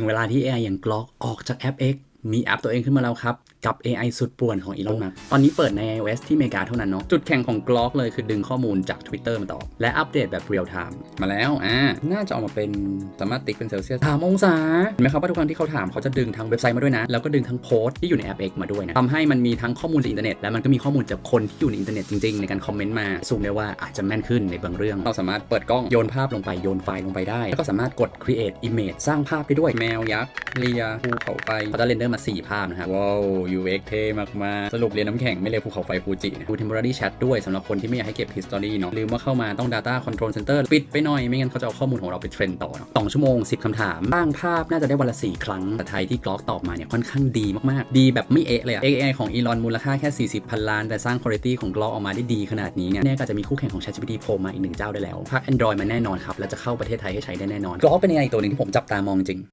ถึงเวลาที่ AI อย่างกลอกออกจากแอป X มีแอปตัวเองขึ้นมาแล้วครับ กับ AI สุดป่วนของ Elon Musk ตอนนี้เปิดใน iOS ที่อเมริกาเท่านั้นเนาะ จุดแข่งของ Grok เลยคือดึงข้อมูลจาก Twitter มาต่อ และอัปเดตแบบ real time มาแล้ว อ่า น่าจะออกมาเป็นสามารถติ๊กเป็นเซลเซียสถามองศาเห็นไหมครับว่าทุกครั้งที่เขาถามเขาจะดึงทั้งเว็บไซต์มาด้วยนะ แล้วก็ดึงทั้งโพสต์ที่อยู่ในแอป X มาด้วยนะทำให้มันมีทั้งข้อมูลจากอินเทอร์เน็ตและมันก็มีข้อมูลจากคนที่อยู่ในอินเทอร์เน็ตจริงๆในการคอมเมนต์มาสูงได้ว่าอาจจะแม่นขึ้นในบางเรื่อง เราสามารถเปิดกล้องโยนภาพลงไปโยนไฟล์ลงไปได้แล้วก็สามารถกด create image สร้างภาพได้ด้วยแมวยักษ์เลียภูเขาไฟเขาจะเรนเดอร์มา 4 ภาพนะครับว้าว UX เท่มากๆ สรุปเรียนน้ำแข็งไม่เรียนภูเขาไฟฟูจินะดู temporary chat ด้วยสำหรับคนที่ไม่อยากให้เก็บ history เนาะลืมว่าเข้ามาต้อง data control center ปิดไปหน่อย ไม่งั้นเขาจะเอาข้อมูลของเราไปเทรนต่อเนาะสองชั่วโมง 10คำถามสร้างภาพน่าจะได้วันละ 4 ครั้งแต่ไทยที่กรอกตอบมาเนี่ยค่อนข้างดีมากๆ ดีแบบไม่เอะเลยอะ AI ของ Elon มูลค่าแค่ 40พันล้าน แต่สร้าง quality ของกรอกออกมาได้ดีขนาดนี้เนี่ยแน่ก็จะมีคู่แข่งของ ChatGPT โผล่มาอีกหนึ่งเจ้าได้แล้วภาค Android มาแน่นอนครับและจะเข้าประเทศไทยให้ใช้ได้แน่นอนกรอกเป็น AI ตัวหนึงที่ผมจับตามองจริง